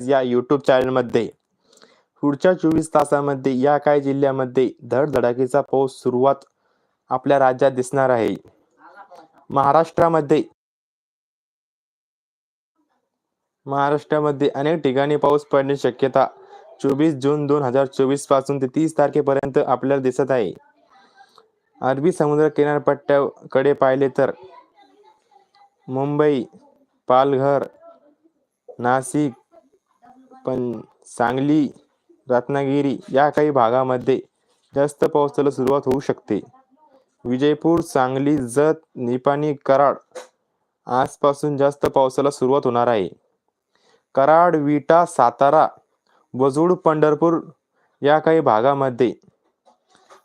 या यूट्यूब चॅनलमध्ये पुढच्या चोवीस तासामध्ये या काही जिल्ह्यामध्ये धडधडाकीचा पाऊस सुरुवात आपल्या राज्यात दिसणार आहे. महाराष्ट्रामध्ये महाराष्ट्रामध्ये अनेक ठिकाणी पाऊस पडण्याची शक्यता चोवीस जून दोन हजार चोवीसपासून ते तीस तारखेपर्यंत आपल्याला दिसत आहे. अरबी समुद्र किनारपट्ट्याकडे पाहिले तर मुंबई पालघर नाशिक पण सांगली रत्नागिरी या काही भागामध्ये जास्त पावसाला सुरुवात होऊ शकते. विजयपूर सांगली जत निपाणी कराड आजपासून जास्त पावसाला सुरुवात होणार आहे. कराड विटा सातारा वजूड पंढरपूर या काही भागामध्ये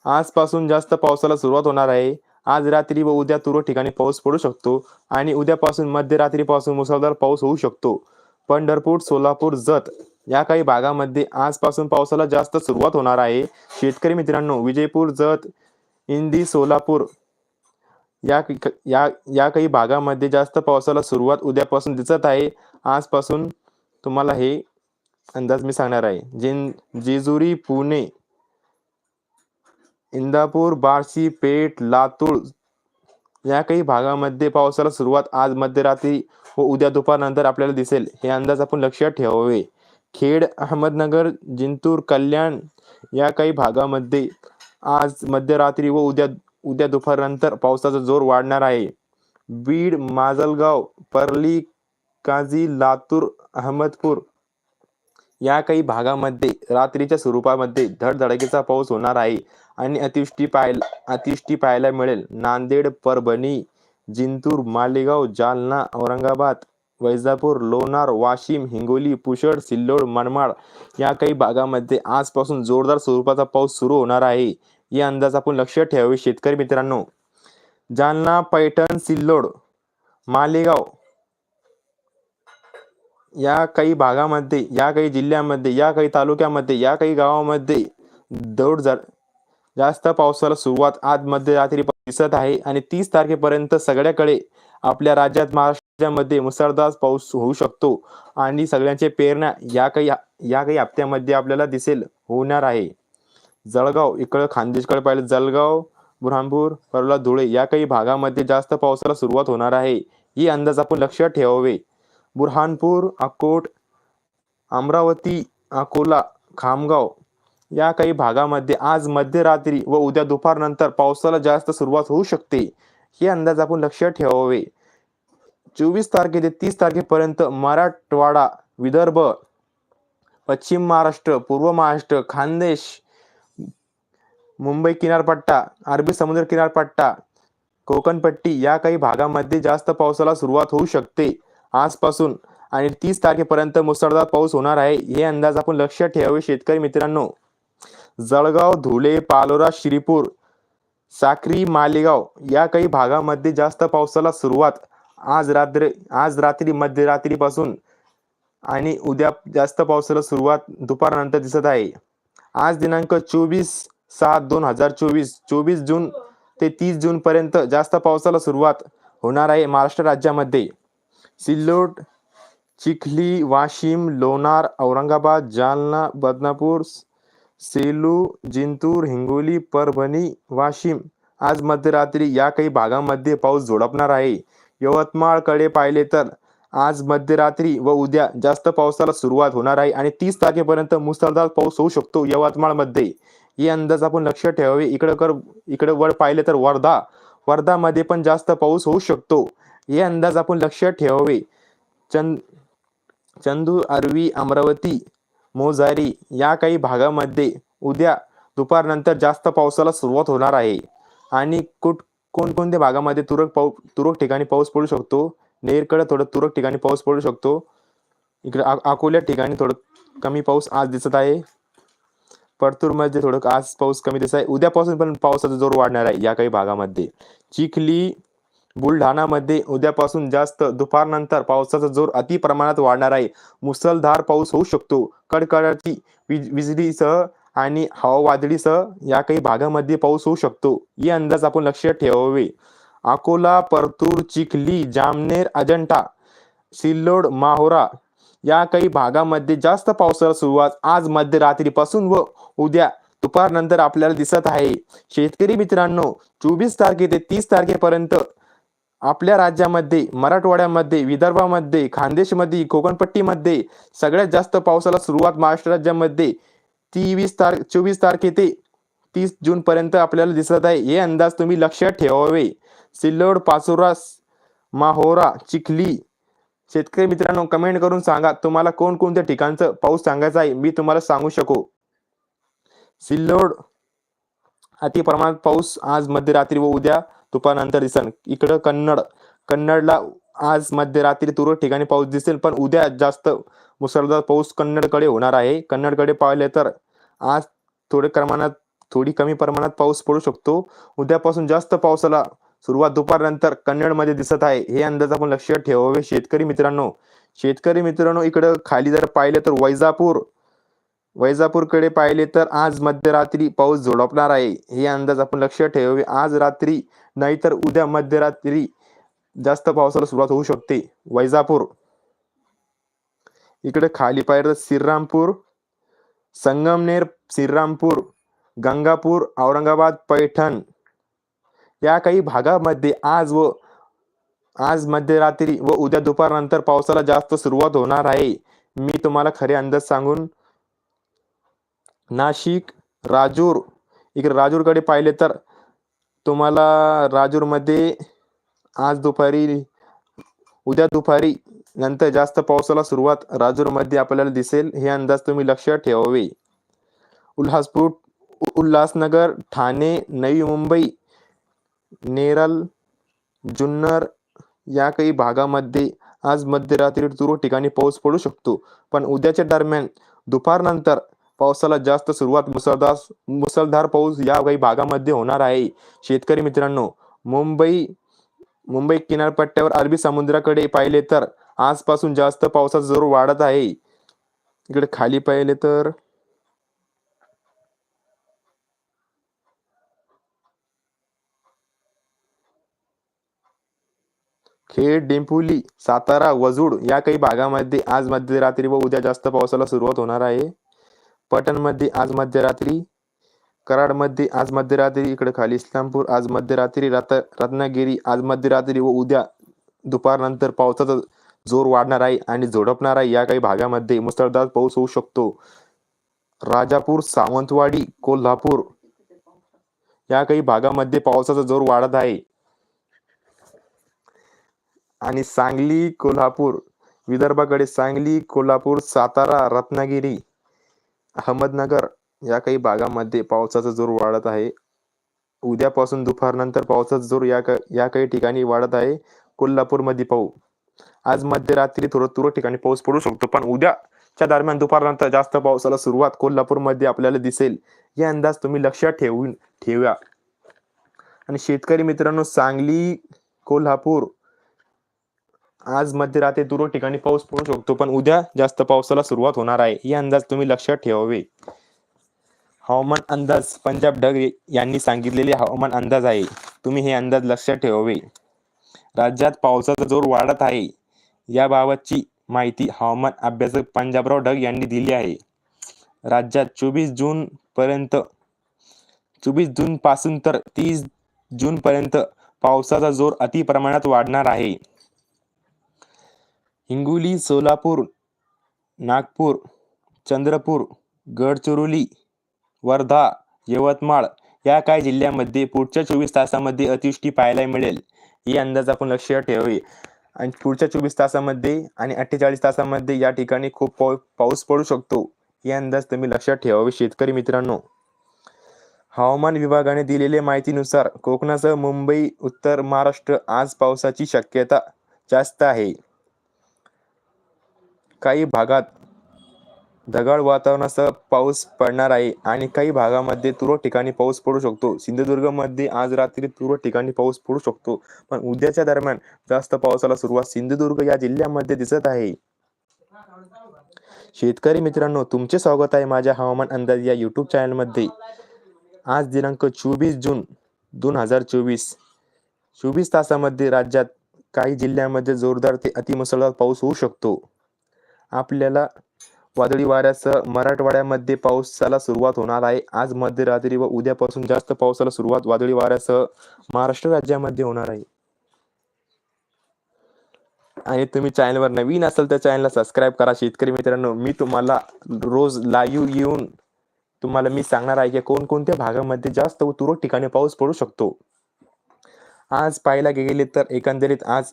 आजपासून जास्त पावसाला सुरुवात होणार आहे. आज रात्री व उद्या तुरळक ठिकाणी पाऊस पडू शकतो आणि उद्यापासून मध्यरात्रीपासून मुसळधार पाऊस होऊ शकतो. पंढरपूर सोलापूर जत या काही भागामध्ये आजपासून पावसाला जास्त सुरुवात होणार आहे. शेतकरी मित्रांनो विजयपूर जत इंदी सोलापूर या या या काही भागामध्ये जास्त पावसाला सुरुवात उद्यापासून दिसत आहे. आजपासून तुम्हाला हे अंदाज मी सांगणार आहे. जिन जेजुरी पुणे इंदापूर बार्शी पेठ लातूर या काही भागामध्ये पावसाला सुरुवात आज मध्यरात्री व उद्या दुपारनंतर आपल्याला दिसेल. हे अंदाज आपण लक्षात ठेवावे. खेड अहमदनगर जिंतूर कल्याण या काही भागामध्ये आज मध्यरात्री व उद्या उद्या दुपारनंतर पावसाचा जोर वाढणार आहे. बीड माजलगाव परली काझी लातूर अहमदपूर या काही भागामध्ये रात्रीच्या स्वरूपामध्ये धडधडकीचा पाऊस होणार आहे आणि अतिवृष्टी पाहायला अतिवृष्टी पाहायला मिळेल. नांदेड परभणी जिंतूर मालेगाव जालना औरंगाबाद वैजापूर लोणार वाशिम हिंगोली पुषड सिल्लोड मनमाड या काही भागामध्ये आजपासून जोरदार स्वरूपाचा पाऊस सुरू होणार आहे. या अंदाज आपण लक्ष ठेवावे शेतकरी मित्रांनो. जालना पैठण सिल्लोड मालेगाव या काही भागामध्ये या काही जिल्ह्यामध्ये या काही तालुक्यामध्ये या काही गावामध्ये दौड जा जास्त पावसाला सुरुवात आज मध्यरात्री दिसत आहे आणि तीस तारखेपर्यंत सगळ्याकडे आपल्या राज्यात महाराष्ट्रामध्ये मुसळधार पाऊस होऊ शकतो आणि सगळ्यांचे पेरण्या या काही या काही हप्त्यामध्ये आपल्याला दिसेल होणार आहे. जळगाव इकडं खानदेशकडे पाहिलं जळगाव बुरहानपूर परला धुळे या काही भागामध्ये जास्त पावसाला सुरुवात होणार आहे. ही अंदाज आपण लक्षात ठेवावे. बुरहानपूर अकोट अमरावती अकोला खामगाव या काही भागामध्ये आज मध्यरात्री व उद्या दुपारनंतर पावसाला जास्त सुरुवात होऊ शकते. हे अंदाज आपण लक्षात ठेवावे. चोवीस तारखे ते तीस तारखेपर्यंत मराठवाडा विदर्भ पश्चिम महाराष्ट्र पूर्व महाराष्ट्र खानदेश मुंबई किनारपट्टा अरबी समुद्र किनारपट्टा कोकणपट्टी या काही भागामध्ये जास्त पावसाला सुरुवात होऊ शकते. आजपासून आणि तीस तारखेपर्यंत मुसळधार पाऊस होणार आहे हे अंदाज आपण लक्षात ठेवावे शेतकरी मित्रांनो. जळगाव धुळे पालोरा श्रीपूर साक्री मालेगाव या काही भागामध्ये जास्त पावसाला सुरुवात आज रात्री आज रात्री मध्यरात्रीपासून आणि उद्या जास्त पावसाला सुरुवात दुपारनंतर दिसत आहे. आज दिनांक चोवीस सात दोन हजार चोवीस चोवीस जून ते तीस जून पर्यंत जास्त पावसाला सुरुवात होणार आहे महाराष्ट्र राज्यामध्ये. सिल्लोड चिखली वाशिम लोणार औरंगाबाद जालना बदनापूर सेलू जिंतूर हिंगोली परभणी वाशिम. आज मध्यरात्री या काही भागामध्ये पाऊस झोडपणार आहे. यवतमाळकडे पाहिले तर आज मध्यरात्री व उद्या जास्त पावसाला सुरुवात होणार आहे आणि तीस तारखेपर्यंत मुसळधार पाऊस होऊ शकतो यवतमाळमध्ये. हे अंदाज आपण लक्ष ठेवावे. इकडं कर इकडे वर पाहिले तर वर्धा. वर्धामध्ये पण जास्त पाऊस होऊ शकतो. हे अंदाज आपण लक्षात ठेवावे. चंद चंदू अरवी अमरावती मोजारी या काही भागामध्ये उद्या दुपारनंतर जास्त पावसाला सुरुवात होणार आहे. आणि कुठ कोणकोणत्या भागामध्ये तुरळक पाऊ तुरळक ठिकाणी पाऊस पडू शकतो? नेरकडे थोडं तुरळक ठिकाणी पाऊस पडू शकतो. इकडे अकोल्या ठिकाणी थोडं कमी पाऊस आज दिसत आहे. परतूरमध्ये थोडं आज पाऊस कमी दिसत आहे. उद्यापासून पण पावसाचा जोर वाढणार आहे या काही भागामध्ये. चिखली बुलढाणामध्ये उद्यापासून जास्त दुपारनंतर पावसाचा जोर अति प्रमाणात वाढणार आहे. मुसळधार पाऊस होऊ शकतो. कडकडाटी विजडीसह आणि हवा वादळीसह या काही भागामध्ये पाऊस होऊ शकतो. हे अंदाज आपण लक्षात ठेवावे. अकोला परतूर चिखली जामनेर अजंठा सिल्लोड माहोरा या काही भागामध्ये जास्त पावसाला सुरुवात आज मध्यरात्रीपासून व उद्या दुपारनंतर आपल्याला दिसत आहे. शेतकरी मित्रांनो चोवीस तारखे ते तीस तारखेपर्यंत आपल्या राज्यामध्ये मराठवाड्यामध्ये विदर्भामध्ये खानदेशमध्ये कोकणपट्टीमध्ये सगळ्यात जास्त पावसाला सुरुवात महाराष्ट्र राज्यामध्ये तेवीस तार चोवीस तारखे ते तीस जून पर्यंत आपल्याला दिसत आहे. हे अंदाज तुम्ही लक्षात ठेवावे. सिल्लोड पाचोरा माहोरा चिखली. शेतकरी मित्रांनो कमेंट करून सांगा तुम्हाला कोणकोणत्या ठिकाणचं पाऊस सांगायचा आहे? मी तुम्हाला सांगू शकू. सिल्लोड अति प्रमाणात पाऊस आज मध्यरात्री व उद्या तुपानंतर दिसन इकडं कन्नड कन्नडला आज मध्यरात्री तुरळक ठिकाणी पाऊस दिसेल पण उद्या जास्त मुसळधार पाऊस कन्नडकडे होणार आहे. कन्नडकडे पाहिले तर आज थोडे प्रमाणात थोडी कमी प्रमाणात पाऊस पडू शकतो. उद्यापासून जास्त पावसाला सुरुवात दुपारनंतर कन्नडमध्ये दिसत आहे. हे अंदाज आपण लक्षात ठेवावे. शेतकरी मित्रांनो शेतकरी मित्रांनो इकडं खाली जर पाहिलं तर वैजापूर वैजापूरकडे पाहिले तर आज मध्यरात्री पाऊस झोडपणार आहे. हे अंदाज आपण लक्षात ठेवावे. आज रात्री नाहीतर उद्या मध्यरात्री जास्त पावसाला सुरुवात होऊ शकते. वैजापूर. इकडे खाली पाहिलं श्रीरामपूर संगमनेर श्रीरामपूर गंगापूर औरंगाबाद पैठण या काही भागामध्ये आज व आज मध्यरात्री व उद्या दुपारनंतर पावसाला जास्त सुरुवात होणार आहे. मी तुम्हाला खरे अंदाज सांगून नाशिक राजूर. इकडे राजूरकडे पाहिले तर तुम्हाला राजूरमध्ये आज दुपारी उद्या दुपारी नंतर जास्त पावसाला सुरुवात राजूरमध्ये आपल्याला दिसेल. हे अंदाज तुम्ही लक्षात ठेवावे. उल्हासपूर उल्हासनगर ठाणे नवी मुंबई नेरल जुन्नर या काही भागामध्ये आज मध्यरात्री तुरळक ठिकाणी पाऊस पडू शकतो. पण उद्याच्या दरम्यान दुपारनंतर पावसाला जास्त सुरुवात मुसळधार मुसळधार पाऊस या काही भागामध्ये होणार आहे. शेतकरी मित्रांनो मुंबई मुंबई किनारपट्ट्यावर अरबी समुद्राकडे पाहिले तर आजपासून जास्त पावसाचा जोर वाढत आहे. इकडे खाली पाहिले तर खेड डिंपुली सातारा वजूड या काही भागामध्ये आज मध्यरात्री व उद्या जास्त पावसाला सुरुवात होणार आहे. पटणमध्ये आज मध्यरात्री कराडमध्ये आज मध्यरात्री इकडे खाली इस्लामपूर आज मध्यरात्री रात रत्नागिरी आज मध्यरात्री व उद्या दुपारनंतर पावसाचा जोर वाढणार आहे आणि झोडपणार आहे या काही भागामध्ये. मुसळधार पाऊस होऊ शकतो. राजापूर सावंतवाडी कोल्हापूर या काही भागामध्ये पावसाचा जोर वाढत आहे. आणि सांगली कोल्हापूर विदर्भाकडे सांगली कोल्हापूर सातारा रत्नागिरी अहमदनगर या काही भागामध्ये पावसाचा जोर वाढत आहे. उद्यापासून दुपारनंतर पावसाचा जोर या का या काही ठिकाणी वाढत आहे. कोल्हापूरमध्ये पाहू. आज मध्यरात्री थोडं तुरळक ठिकाणी पाऊस पडू शकतो पण उद्याच्या दरम्यान दुपारनंतर जास्त पावसाला सुरुवात कोल्हापूरमध्ये आपल्याला दिसेल. हे अंदाज तुम्ही लक्षात ठेवून ठेवा. आणि शेतकरी मित्रांनो सांगली कोल्हापूर आज मध्यरात्री तुरळक ठिकाणी पाऊस पडू शकतो पण उद्या जास्त पावसाला सुरुवात होणार आहे. हे अंदाज तुम्ही लक्षात ठेवावे. हवामान अंदाज पंजाब ढग यांनी सांगितलेले हवामान अंदाज आहे. तुम्ही हे अंदाज लक्षात ठेवावे. राज्यात पावसाचा जोर वाढत आहे. याबाबतची माहिती हवामान अभ्यासक पंजाबराव ढग यांनी दिली आहे. राज्यात चोवीस जून पर्यंत चोवीस जून पासून तर तीस जून पर्यंत पावसाचा जोर अति प्रमाणात वाढणार आहे. हिंगोली सोलापूर नागपूर चंद्रपूर गडचिरोली वर्धा यवतमाळ या काही जिल्ह्यामध्ये पुढच्या चोवीस तासामध्ये अतिवृष्टी पाहायला मिळेल. ही अंदाज आपण लक्षात ठेवावे. आणि पुढच्या चोवीस तासामध्ये आणि अठ्ठेचाळीस तासामध्ये या ठिकाणी खूप पाऊ पाऊस पडू शकतो. हे अंदाज तुम्ही लक्षात ठेवावे शेतकरी मित्रांनो. हवामान विभागाने दिलेल्या माहितीनुसार कोकणासह मुंबई उत्तर महाराष्ट्र आज पावसाची शक्यता जास्त आहे. काही भागात ढगाळ वातावरणासह पाऊस पडणार आहे आणि काही भागामध्ये तुरळक ठिकाणी पाऊस पडू शकतो. सिंधुदुर्गमध्ये आज रात्री तुरळक ठिकाणी पाऊस पडू शकतो पण उद्याच्या दरम्यान जास्त पावसाला सुरुवात सिंधुदुर्ग या जिल्ह्यामध्ये दिसत आहे. शेतकरी मित्रांनो तुमचे स्वागत आहे माझ्या हवामान अंदाज या युट्यूब चॅनलमध्ये. आज दिनांक चोवीस जून दोन हजार चोवीस. चोवीस तासामध्ये राज्यात काही जिल्ह्यांमध्ये जोरदार ते अतिमुसळधार पाऊस होऊ शकतो. आपल्याला वादळी वाऱ्यासह मराठवाड्यामध्ये पावसाला सुरुवात होणार आहे. आज मध्यरात्री व उद्यापासून जास्त पावसाला सुरुवात वादळी वाऱ्यासह महाराष्ट्र राज्यामध्ये होणार आहे. आणि तुम्ही चॅनलवर नवीन असाल तर चॅनलला सबस्क्राईब करा. शेतकरी मित्रांनो मी तुम्हाला रोज लाईव्ह येऊन तुम्हाला मी सांगणार आहे की कोणकोणत्या भागामध्ये जास्त व तुरळक ठिकाणी पाऊस पडू शकतो. आज पाहायला गेले तर एकंदरीत आज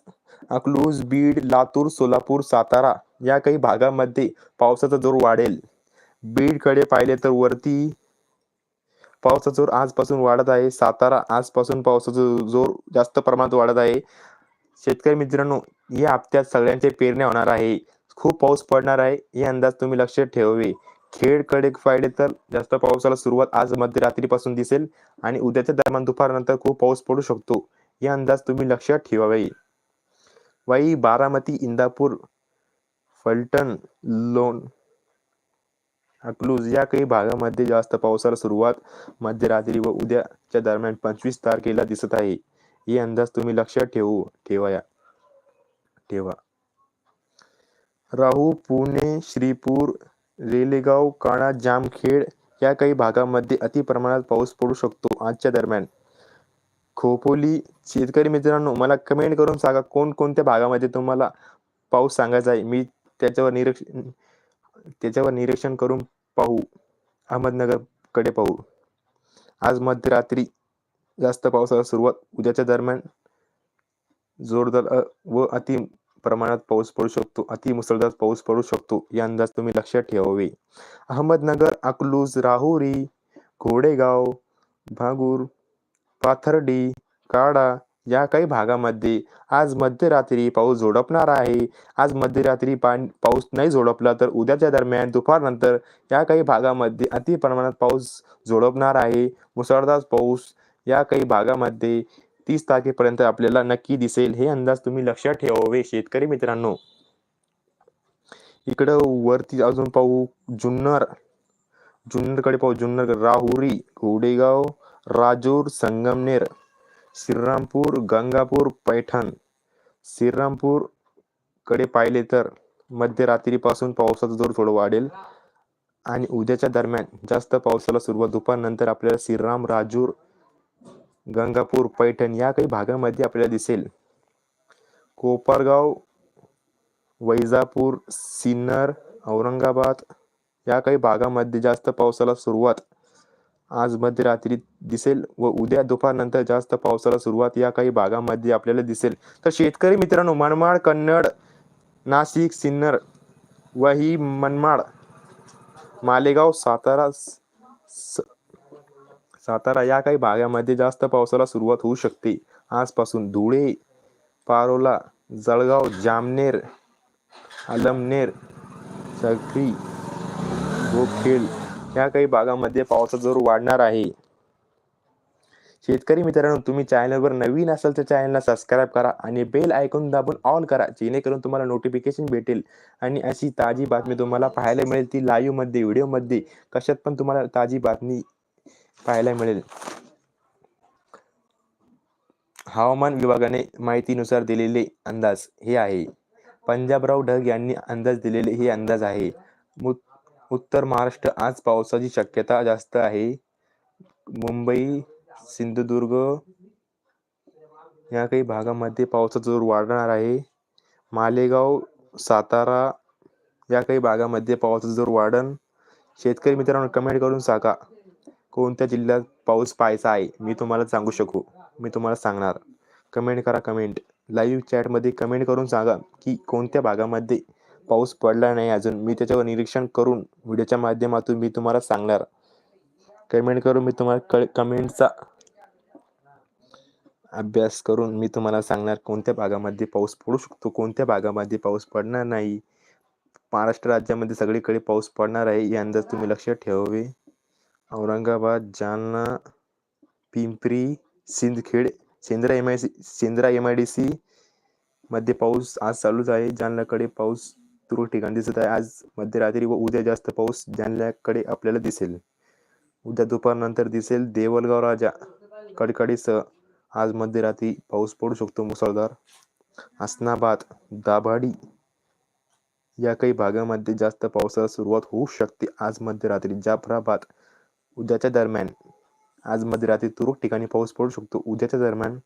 अकलूज बीड लातूर सोलापूर सातारा या काही भागामध्ये पावसाचा जोर वाढेल. बीडकडे पाहिले तर वरती पावसाचा जोर आजपासून वाढत आहे. सातारा आजपासून पावसाचा जोर जास्त प्रमाणात वाढत आहे. शेतकरी मित्रांनो या हप्त्यात सगळ्यांचे पेरण्या होणार आहे. खूप पाऊस पडणार आहे. हे अंदाज तुम्ही लक्षात ठेवावे. खेडकडे पाहिले तर जास्त पावसाला सुरुवात आज मध्यरात्रीपासून दिसेल आणि उद्याच्या दरम्यान दुपारनंतर खूप पाऊस पडू शकतो. हे अंदाज तुम्ही लक्षात ठेवावे. वाई बारामती इंदापूर फलटण लोण अकलूज या काही भागामध्ये जास्त पावसाला सुरुवात मध्यरात्री व उद्याच्या दरम्यान पंचवीस तारखेला दिसत आहे. हे अंदाज तुम्ही लक्षात ठेवू ठेवाया. ठेवा. राहू पुणे श्रीपूर रेलेगाव काणा जामखेड या काही भागामध्ये अति प्रमाणात पाऊस पडू शकतो आजच्या दरम्यान. खोपोली शेतकरी मित्रांनो मला कमेंट करून सांगा कोणकोणत्या भागामध्ये तुम्हाला पाऊस सांगायचा आहे? मी त्याच्यावर निरीक्षण त्याच्यावर निरीक्षण करून पाहू. अहमदनगरकडे पाहू. आज मध्यरात्री जास्त पावसाला सुरुवात. उद्याच्या दरम्यान जोरदार व अति प्रमाणात पाऊस पडू शकतो. अति मुसळधार पाऊस पडू शकतो. या अंदाज तुम्ही लक्षात ठेवावे. अहमदनगर अकलूज राहुरी घोडेगाव भागूर पाथर्डी काडा या काही भागामध्ये आज मध्यरात्री पाऊस झोडपणार आहे. आज मध्यरात्री पाणी पाऊस नाही झोडपला तर उद्याच्या दरम्यान दुपारनंतर या काही भागामध्ये अति प्रमाणात पाऊस झोडपणार आहे. मुसळधार पाऊस या काही भागामध्ये तीस तारखेपर्यंत आपल्याला नक्की दिसेल. हे अंदाज तुम्ही लक्षात ठेवावे शेतकरी मित्रांनो. इकडं वरती अजून पाहू जुन्नर जुन्नरकडे पाहू जुन्नर राहुरी घोडेगाव राजूर संगमनेर. श्रीरामपूर गंगापूर पैठण. श्रीरामपूरकडे पाहिले तर मध्यरात्रीपासून पावसाचा जोर थोडं वाढेल आणि उद्याच्या दरम्यान जास्त पावसाला सुरुवात दुपारनंतर आपल्याला श्रीराम राजूर गंगापूर पैठण या काही भागामध्ये आपल्याला दिसेल. कोपरगाव वैजापूर सिन्नर औरंगाबाद या काही भागामध्ये जास्त पावसाला सुरुवात आज मध्यरात्री दिसेल व उद्या दुपारनंतर जास्त पावसाला सुरुवात या काही भागामध्ये आपल्याला दिसेल. तर शेतकरी मित्रांनो मनमाड कन्नड नाशिक सिन्नर वही मनमाड मालेगाव सातारा स- सातारा या काही भागामध्ये जास्त पावसाला सुरुवात होऊ शकते. आजपासून धुळे पारोला जळगाव जामनेर आलमनेर सकरी गोखेल या काही भागामध्ये पावसाचा जोर वाढणार आहे. शेतकरी मित्रांनो तुम्ही चॅनलवर नवीन असाल तर चॅनलला सबस्क्राईब करा आणि बेल ऐकून दाबून ऑल करा जेणेकरून तुम्हाला नोटिफिकेशन भेटेल. आणि अशी ताजी बातमी तुम्हाला पाहायला मिळेल ती लाईव्हमध्ये मध्ये व्हिडिओमध्ये कशात पण तुम्हाला ताजी बातमी पाहायला मिळेल. हवामान विभागाने माहितीनुसार दिलेले अंदाज हे आहे. पंजाबराव ढग यांनी अंदाज दिलेले हे अंदाज आहे. उत्तर महाराष्ट्र आज पावसाची शक्यता जास्त आहे. मुंबई सिंधुदुर्ग या काही भागामध्ये पावसाचा जोर वाढणार आहे. मालेगाव सातारा या काही भागामध्ये पावसाचा जोर वाढण शेतकरी मित्रांनो कमेंट करून सांगा कोणत्या जिल्ह्यात पाऊस पाहायचा आहे? मी तुम्हाला सांगू शकू. मी तुम्हाला सांगणार. कमेंट करा कमेंट लाईव्ह चॅटमध्ये कमेंट करून सांगा की कोणत्या भागामध्ये पाऊस पडला नाही अजून मी त्याच्यावर निरीक्षण करून व्हिडिओच्या माध्यमातून मी तुम्हाला सांगणार. कमेंट करून मी तुम्हाला कळ कमेंटचा अभ्यास करून मी तुम्हाला सांगणार कोणत्या भागामध्ये पाऊस पडू शकतो कोणत्या भागामध्ये पाऊस पडणार नाही. महाराष्ट्र राज्यामध्ये सगळीकडे पाऊस पडणार आहे या अंदाज तुम्ही लक्षात ठेवावे. Aurangabad Jalna Pimpri Sindkhed Sendra M I C Sendra M I D C मध्ये पाऊस आज चालूच आहे. जालनाकडे पाऊस तुरळक ठिकाणी दिसत आहे. आज मध्यरात्री व उद्या जास्त पाऊस जालन्याकडे आपल्याला दिसेल. उद्या दुपारनंतर दिसेल देवलगाव राजा कडकडीसह. आज मध्यरात्री पाऊस पडू शकतो मुसळधार. आसनाबाद दाभाडी या काही भागामध्ये जास्त पावसाला सुरुवात होऊ शकते. आज मध्यरात्री जाफराबाद उद्याच्या दरम्यान. आज मध्यरात्री तुरळक ठिकाणी पाऊस पडू शकतो. उद्याच्या दरम्यान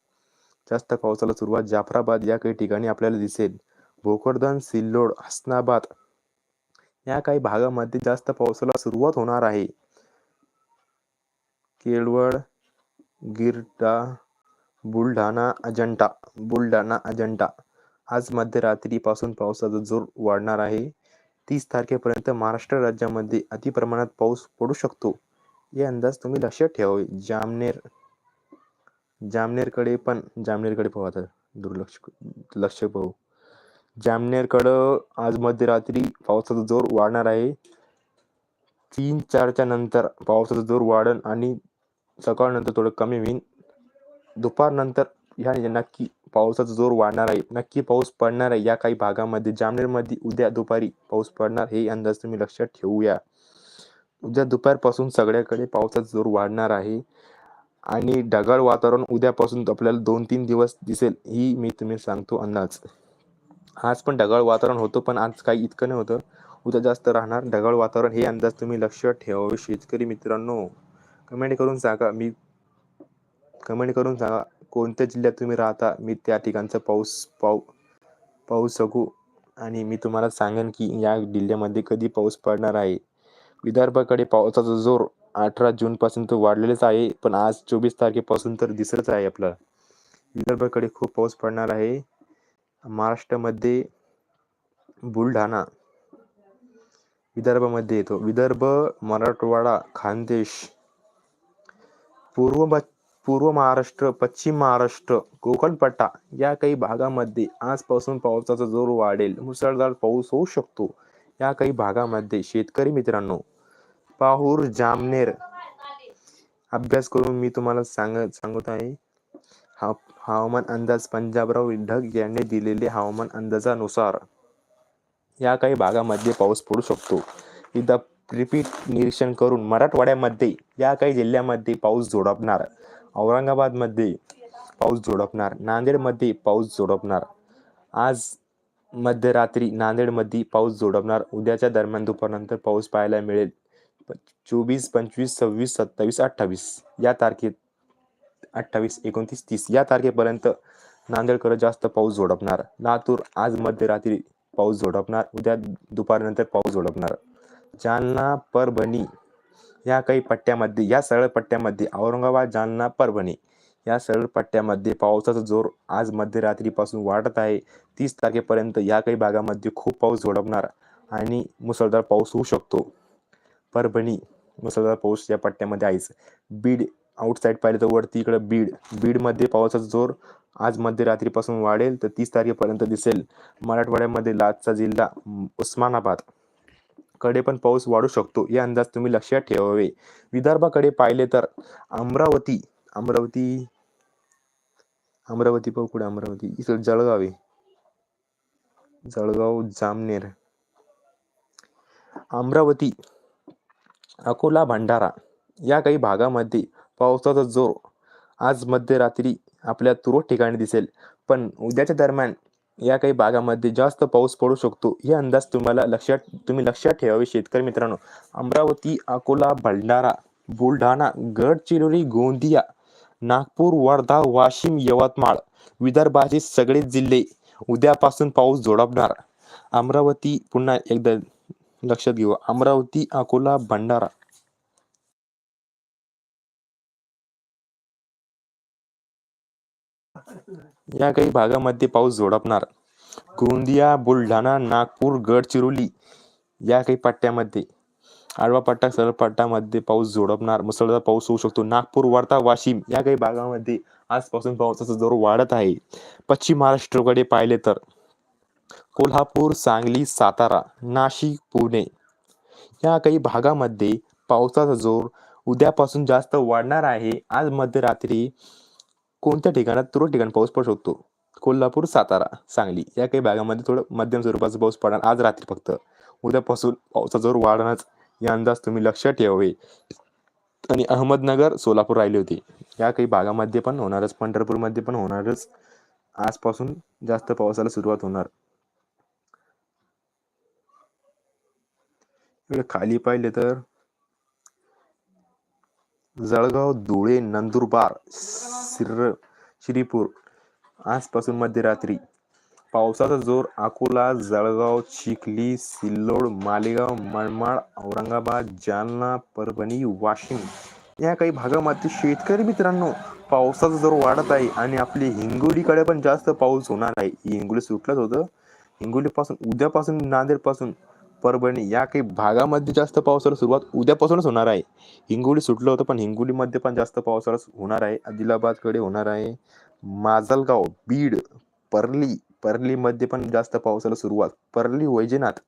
जास्त पावसाला सुरुवात जाफराबाद या काही ठिकाणी आपल्याला दिसेल. भोकरदन सिल्लोड हसनाबाद या काही भागामध्ये जास्त पावसाला सुरुवात होणार आहे. केळवड गिरडा बुलढाणा अजंठा बुलढाणा अजंठा. आज मध्यरात्रीपासून पावसाचा जोर वाढणार आहे. तीस तारखेपर्यंत महाराष्ट्र राज्यामध्ये अतिप्रमाणात पाऊस पडू शकतो. हे अंदाज तुम्ही लक्षात ठेवावे जामनेर जामनेरकडे पण जामनेरकडे पाहू आता दुर्लक्ष लक्ष पाहू. जामनेरकडं आज मध्यरात्री पावसाचा जोर वाढणार आहे. तीन चारच्या नंतर पावसाचा जोर वाढन आणि सकाळनंतर थोडं कमी होईल दुपारनंतर ह्या नक्की पावसाचा जोर वाढणार आहे नक्की पाऊस पडणार आहे या काही भागामध्ये जामनेरमध्ये उद्या दुपारी पाऊस पडणार हे अंदाज तुम्ही लक्षात ठेवूया. उद्या दुपारपासून सगळ्याकडे पावसाचा जोर वाढणार आहे आणि ढगाळ वातावरण उद्यापासून आपल्याला दोन तीन दिवस दिसेल ही मी तुम्ही सांगतो अंदाज. आज पण ढगाळ वातावरण होतं पण आज काही इतकं नाही होतं. उद्या जास्त राहणार ढगाळ वातावरण. हे अंदाज तुम्ही लक्षात ठेवावे शेतकरी मित्रांनो. कमेंट करून सांगा मी कमेंट करून सांगा कोणत्या जिल्ह्यात तुम्ही राहता? मी त्या ठिकाणचा पाऊस पाऊ पाहू शकू आणि मी तुम्हाला सांगेन की या जिल्ह्यामध्ये कधी पाऊस पडणार आहे. विदर्भाकडे पावसाचा जोर अठरा जूनपासून तर वाढलेलाच आहे पण आज चोवीस तारखेपासून तर दिसतच आहे आपला. विदर्भाकडे खूप पाऊस पडणार आहे. महाराष्ट्रामध्ये बुलढाणा विदर्भामध्ये येतो. विदर्भ मराठवाडा खानदेश पूर्व पूर्व महाराष्ट्र पश्चिम महाराष्ट्र कोकणपट्टा या काही भागामध्ये आजपासून पावसाचा जोर वाढेल. मुसळधार पाऊस होऊ शकतो. या काही भागामध्ये शेतकरी मित्रांनो पाहूर जामनेर. अभ्यास करून मी तुम्हाला सांगत सांगत आहे. हा हवामान अंदाज पंजाबराव ढग यांनी दिलेले हवामान अंदाजानुसार या काही भागामध्ये पाऊस पडू शकतो. एकदा रिपीट निरीक्षण करून मराठवाड्यामध्ये या काही जिल्ह्यामध्ये पाऊस झोडपणार. औरंगाबादमध्ये पाऊस झोडपणार. नांदेडमध्ये पाऊस झोडपणार. आज मध्यरात्री नांदेडमध्ये पाऊस झोडपणार. उद्याच्या दरम्यान दुपारनंतर पाऊस पाहायला मिळेल. चोवीस पंचवीस सव्वीस सत्तावीस अठ्ठावीस या तारखेत अठ्ठावीस एकोणतीस तीस या तारखेपर्यंत नांदेडकडे जास्त पाऊस झोडपणार. लातूर आज मध्यरात्री पाऊस झोडपणार उद्या दुपारनंतर पाऊस झोडपणार. जालना परभणी या काही पट्ट्यामध्ये या सरळ पट्ट्यामध्ये औरंगाबाद जालना परभणी या सरळ पट्ट्यामध्ये पावसाचा जोर आज मध्यरात्रीपासून वाढत आहे. तीस तारखेपर्यंत या काही भागामध्ये खूप पाऊस झोडपणार आणि मुसळधार पाऊस होऊ शकतो. परभणी मुसळधार पाऊस या पट्ट्यामध्ये आहेच. बीड आउटसाईड पाहिलं तर वरती इकडं बीड. बीडमध्ये पावसाचा जोर आज मध्यरात्रीपासून वाढेल तर तीस तारखेपर्यंत दिसेल. मराठवाड्यामध्ये लाचचा जिल्हा उस्मानाबाद. कडे पण पाऊस वाढू शकतो हे अंदाज तुम्ही लक्षात ठेवावे. विदर्भाकडे पाहिले तर अमरावती अमरावती अमरावती पाहू कुठे अमरावती? इथं जळगाव. आहे जळगाव जामनेर. अमरावती अकोला भंडारा. या काही भागामध्ये पावसाचा जोर आज मध्यरात्री आपल्या तुरळक ठिकाणी दिसेल. पण उद्याच्या दरम्यान या काही भागामध्ये जास्त पाऊस पडू शकतो. हे अंदाज तुम्हाला लक्षात तुम्ही लक्षात ठेवावे शेतकरी मित्रांनो. अमरावती अकोला भंडारा बुलढाणा गडचिरोली गोंदिया नागपूर वर्धा वाशिम यवतमाळ विदर्भाचे सगळे जिल्हे उद्यापासून पाऊस जोडपणार अमरावती पुन्हा एकदा लक्षात घेऊ. अमरावती अकोला भंडारा. या काही भागामध्ये पाऊस झोडपणार. गोंदिया बुलढाणा नागपूर गडचिरोली या काही पट्ट्यामध्ये आडवा पट्टा सरळ पट्ट्यामध्ये पाऊस झोडपणार. मुसळधार पाऊस होऊ शकतो. नागपूर वर्धा वाशिम या काही भागामध्ये आजपासून पावसाचा जोर वाढत आहे. पश्चिम महाराष्ट्राकडे पाहिले तर कोल्हापूर सांगली सातारा नाशिक पुणे या काही भागामध्ये पावसाचा जोर उद्यापासून जास्त वाढणार आहे. आज मध्यरात्री कोणत्या ठिकाणात तुरळक ठिकाणी पाऊस पडू शकतो? कोल्हापूर सातारा सांगली या काही भागामध्ये थोडं मध्यम स्वरूपाचा पाऊस पडणार. आज रात्री फक्त. उद्यापासून पावसाचा जोर वाढणार या अंदाज तुम्ही लक्षात ठेवावे. आणि अहमदनगर सोलापूर राहिले होते. या काही भागामध्ये पण होणारच. पंढरपूरमध्ये पण होणारच. आजपासून जास्त पावसाला सुरुवात होणार. खाली पाहिले तर जळगाव धुळे नंदुरबार सिर श्रीपूर. आजपासून मध्यरात्री. पावसाचा जोर अकोला जळगाव चिखली सिल्लोड मालेगाव मनमाड औरंगाबाद जालना परभणी वाशिम या काही भागामध्ये शेतकरी मित्रांनो पावसाचा जोर वाढत आहे आणि आपली हिंगोलीकडे पण जास्त पाऊस होणार आहे. हिंगोली सुटलंच होतं. हिंगोलीपासून उद्यापासून नांदेडपासून परभणी या काही भागामध्ये जास्त पावसाला सुरुवात उद्यापासूनच होणार आहे. हिंगोली सुटलं होतं पण हिंगोलीमध्ये पण जास्त पावसाळा होणार आहे. आदिलाबादकडे होणार आहे. माजलगाव बीड परली परलीमध्ये पण जास्त पावसाला सुरुवात. परली वैजनाथ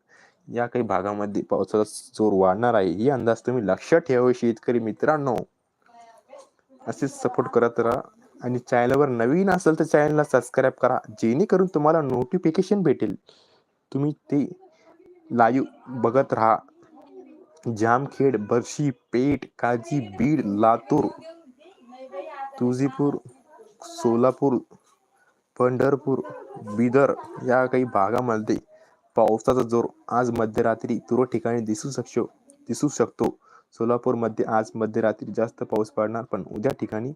या काही भागामध्ये पावसाचा जोर वाढणार आहे. ही अंदाज तुम्ही लक्षात ठेवावे शेतकरी मित्रांनो. असेच सपोर्ट करत राहा आणि चॅनलवर नवीन असेल तर चॅनलला सबस्क्राईब करा. जेणेकरून तुम्हाला नोटिफिकेशन भेटेल. तुम्ही ते लाईव्ह बघत राहा. जामखेड बर्शी पेठ काजी बीड लातूर तुळजीपूर सोलापूर पंढरपूर बिदर या काही भागामध्ये पावसाचा जोर आज मध्यरात्री तुरळक ठिकाणी दिसू शकतो दिसू शकतो. सोलापूरमध्ये आज मध्यरात्री जास्त पाऊस पडणार पण उद्या ठिकाणी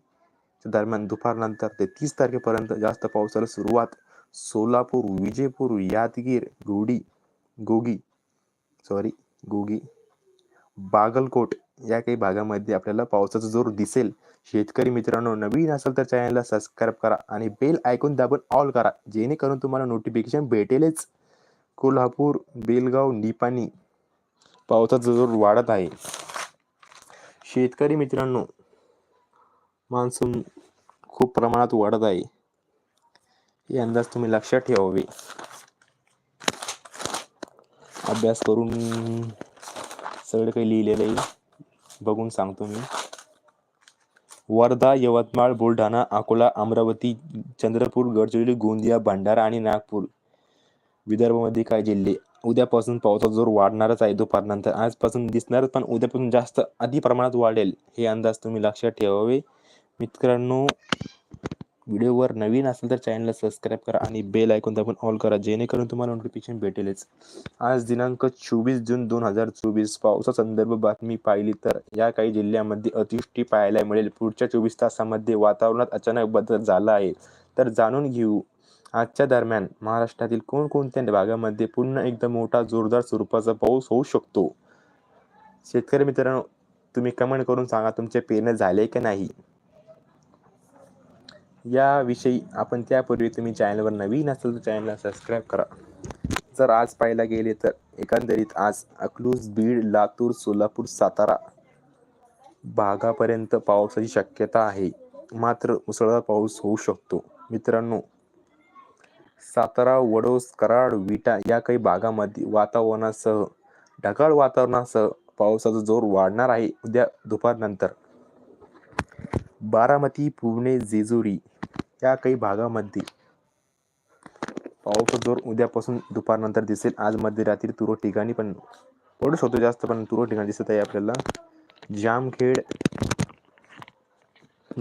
दरम्यान दुपारनंतर ते तीस तारखेपर्यंत जास्त पावसाला सुरुवात. सोलापूर विजयपूर यादगीर गोडी गोगी सॉरी गोगी. बागलकोट या काही भागामध्ये आपल्याला पावसाचा जोर दिसेल. शेतकरी मित्रांनो नवीन असेल तर चॅनलला सबस्क्राईब करा आणि बेल ऐकून दाबून ऑल करा. जेणेकरून तुम्हाला नोटिफिकेशन भेटेलच. कोल्हापूर बेलगाव निपाणी पावसाचा जोर वाढत आहे. शेतकरी मित्रांनो मान्सून खूप प्रमाणात वाढत आहे. हे अंदाज तुम्ही लक्षात ठेवावे. अभ्यास करून सगळं काही लिहिलेलं आहे. बघून सांगतो मी. वर्धा यवतमाळ बुलढाणा अकोला अमरावती चंद्रपूर गडचिरोली गोंदिया भंडारा आणि नागपूर विदर्भामध्ये काही जिल्हे? उद्यापासून पावसाचा जोर वाढणारच आहे दुपारनंतर. आजपासून दिसणारच पण उद्यापासून जास्त अति प्रमाणात वाढेल हे अंदाज तुम्ही लक्षात ठेवावे. मित्रांनो व्हिडिओवर नवीन असेल तर चॅनलला सबस्क्राईब करा आणि बेल ऐकून दाबून ऑल करा जेणेकरून तुम्हाला नोटिफिकेशन भेटेलच. आज दिनांक चोवीस जून दोन हजार चोवीस. पावसा संदर्भ बातमी पाहिली तर या काही जिल्ह्यामध्ये अतिवृष्टी पाहायला मिळेल. पुढच्या चोवीस तासामध्ये वातावरणात अचानक बदल झाला आहे. तर जाणून घेऊ आजच्या दरम्यान महाराष्ट्रातील कोणकोणत्या भागामध्ये पुन्हा एकदा मोठा जोरदार स्वरूपाचा पाऊस होऊ शकतो? शेतकरी मित्रांनो तुम्ही कमेंट करून सांगा तुमचे पेरणे झाले की नाही? याविषयी आपण त्यापूर्वी तुम्ही चॅनलवर नवीन असेल तर चॅनलला सबस्क्राईब करा. जर आज पाहायला गेले तर एकंदरीत आज अकलूज बीड लातूर सोलापूर सातारा भागापर्यंत पावसाची शक्यता आहे. मात्र मुसळधार पाऊस होऊ शकतो. मित्रांनो सातारा वडोस कराड विटा या काही भागामध्ये वातावरणासह ढगाळ वातावरणासह पावसाचा जोर वाढणार आहे. उद्या दुपारनंतर बारामती पुणे जेजुरी या काही भागामध्ये. पाऊस जोर उद्यापासून दुपारनंतर दिसेल. आज मध्यरात्री तुरळक ठिकाणी पण पडू शकतो जास्त पण तुरळक ठिकाणी दिसत आहे आपल्याला. जामखेड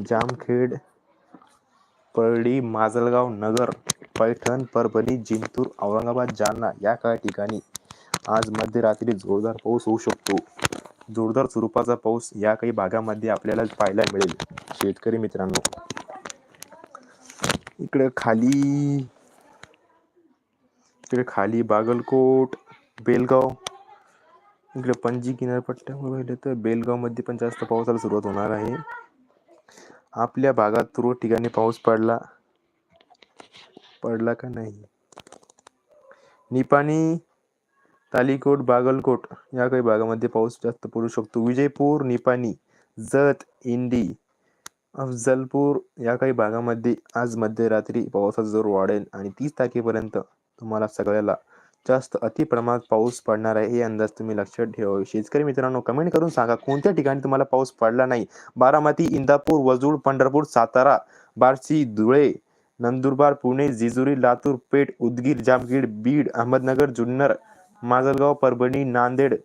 जामखेड परळी माजलगाव नगर पैठण परभणी जिंतूर औरंगाबाद जालना या काही ठिकाणी आज मध्यरात्री जोरदार पाऊस होऊ शकतो. जोरदार स्वरूपाचा पाऊस या काही भागामध्ये आपल्याला पाहायला मिळेल. शेतकरी मित्रांनो इकडे खाली इकडे खाली बागलकोट बेलगाव. इकडे पणजी किनारपट्ट्यामुळे पाहिलं तर बेलगावमध्ये पण जास्त पावसाला सुरुवात होणार आहे. आपल्या भागात तुरळक ठिकाणी पाऊस पडला. पडला का नाही? निपाणी तालीकोट बागलकोट या काही भागामध्ये पाऊस जास्त पडू शकतो. विजयपूर निपाणी जत इंडी अफजलपूर या काही भागामध्ये आज मध्यरात्री पावसाचा जोर वाढेल आणि तीस तारखेपर्यंत तुम्हाला सगळ्याला जास्त अति प्रमाणात पाऊस पडणार आहे हे अंदाज तुम्ही लक्षात ठेवावे शेतकरी मित्रांनो कमेंट करून सांगा कोणत्या ठिकाणी तुम्हाला पाऊस पडला नाही? बारामती इंदापूर वजूळ पंढरपूर सातारा बार्शी धुळे नंदुरबार पुणे जिजुरी लातूर पेठ उदगीर जामगीर बीड अहमदनगर जुन्नर माजलगाव परभणी नांदेड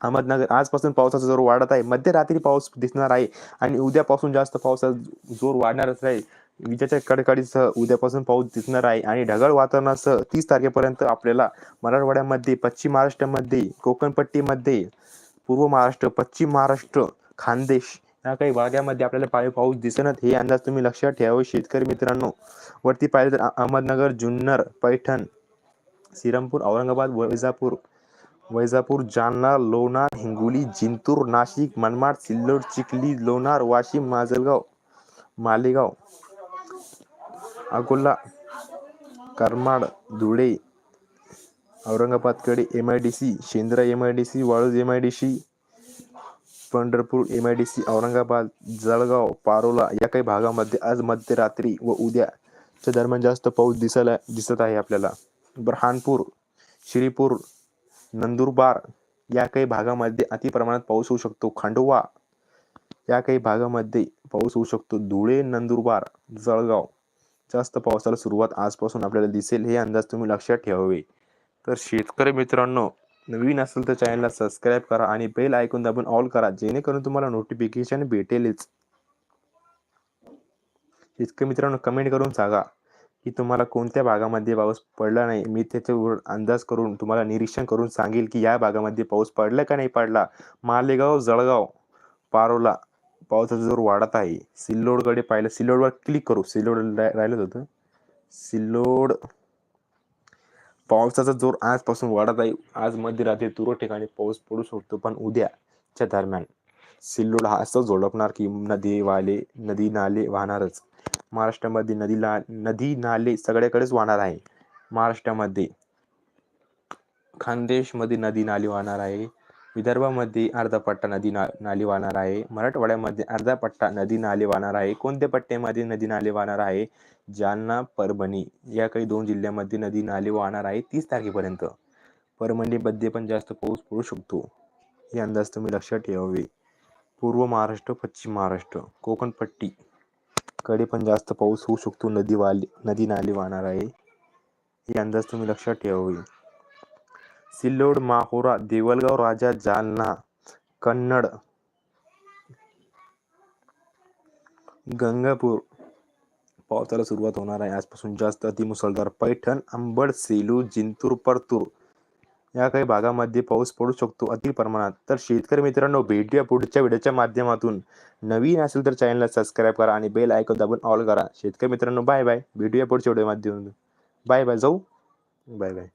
अहमदनगर. आजपासून पावसाचा जोर वाढत आहे. मध्यरात्री पाऊस दिसणार आहे आणि उद्यापासून जास्त पावसाचा जोर वाढणारच आहे. विजेच्या कडकडीसह उद्यापासून पाऊस दिसणार आहे आणि ढगाळ वातावरणासह तीस तारखेपर्यंत आपल्याला मराठवाड्यामध्ये पश्चिम महाराष्ट्रामध्ये कोकणपट्टीमध्ये पूर्व महाराष्ट्र पश्चिम महाराष्ट्र खानदेश या काही भागामध्ये आपल्याला पाळी पाऊस दिसणार हे अंदाज तुम्ही लक्षात ठेवावे हो, शेतकरी मित्रांनो. वरती पाहिलं तर Ahmednagar Junnar Paithan Shrirampur Aurangabad Vijapur Vaijapur Jalna Lonar Hingoli Jintur Nashik Manmad Sillod Chikhli Lonar Washim Majalgaon Malegaon Akola Karmad Dhule औरंगाबादकडे M I D C Shendra M I D C Waluj M I D C Pandharpur M I D C Aurangabad Jalgaon Parola या काही भागामध्ये आज मध्यरात्री व उद्याच्या दरम्यान जास्त पाऊस दिसायला दिसत आहे आपल्याला. बुरहानपूर श्रीपूर नंदुरबार या काही भागामध्ये अति प्रमाणात पाऊस होऊ शकतो. खंडवा या काही भागामध्ये पाऊस होऊ शकतो. धुळे नंदुरबार जळगाव जास्त पावसाला सुरुवात आजपासून आपल्याला दिसेल हे अंदाज तुम्ही लक्षात ठेवावे. तर शेतकरी मित्रांनो नवीन असेल तर चॅनलला सबस्क्राईब करा आणि बेल ऐकून दाबून ऑल करा जेणेकरून तुम्हाला नोटिफिकेशन भेटेलच. शेतकरी मित्रांनो कमेंट करून सांगा. की तुम्हाला कोणत्या भागामध्ये पाऊस पडला नाही? मी त्याच्यावर अंदाज करून तुम्हाला निरीक्षण करून सांगेल की या भागामध्ये पाऊस पडला का नाही पडला? मालेगाव जळगाव पारोला पावसाचा जोर वाढत आहे. सिल्लोडकडे पाहिलं सिल्लोडवर क्लिक करू. सिल्लोड राहिलंच राहिलं होतं. सिल्लोड पावसाचा जोर आजपासून वाढत आहे. आज मध्यरात्री तुरळक ठिकाणी पाऊस पडू शकतो पण उद्याच्या दरम्यान सिल्लोड हा असं झोडपणार की नदी वाले नदी नाले वाहणारच. महाराष्ट्रामध्ये नदीला नदी नाले सगळ्याकडेच वाहणार आहे. महाराष्ट्रामध्ये. खानदेशमध्ये नदी नाली वाहणार आहे. विदर्भामध्ये अर्धा पट्टा नदी ना नाली वाहणार आहे. मराठवाड्यामध्ये अर्धा पट्टा नदी नाले वाहणार आहे. कोणत्या पट्ट्यामध्ये नदी नाले वाहणार आहे? जालना परभणी या काही दोन जिल्ह्यामध्ये नदी नाले वाहणार आहे तीस तारखेपर्यंत. परभणीमध्ये पण जास्त पाऊस पडू शकतो. हे अंदाज तुम्ही लक्षात ठेवावे. पूर्व महाराष्ट्र पश्चिम महाराष्ट्र. कोकणपट्टी. कडे पण जास्त पाऊस होऊ शकतो. नदी वाली नदी नाले वाहणार आहे. हे अंदाज तुम्ही लक्षात ठेवावे सिल्लोड माहोरा देवलगाव राजा जालना कन्नड गंगापूर पावसाला सुरुवात होणार आहे. आजपासून जास्त अतिमुसळधार पैठण अंबड सेलू जिंतूर परतूर या काही भागामध्ये पाऊस पडू शकतो अति प्रमाणात. तर शेतकरी मित्रांनो भेटूया पुढच्या व्हिडिओच्या माध्यमातून. नवीन असेल तर चॅनलला सबस्क्राईब करा आणि बेल ऐकून दाबून ऑल करा. शेतकरी मित्रांनो बाय बाय भेटूया पुढच्या व्हिडिओ माध्यमातून. बाय बाय जाऊ. Bye bye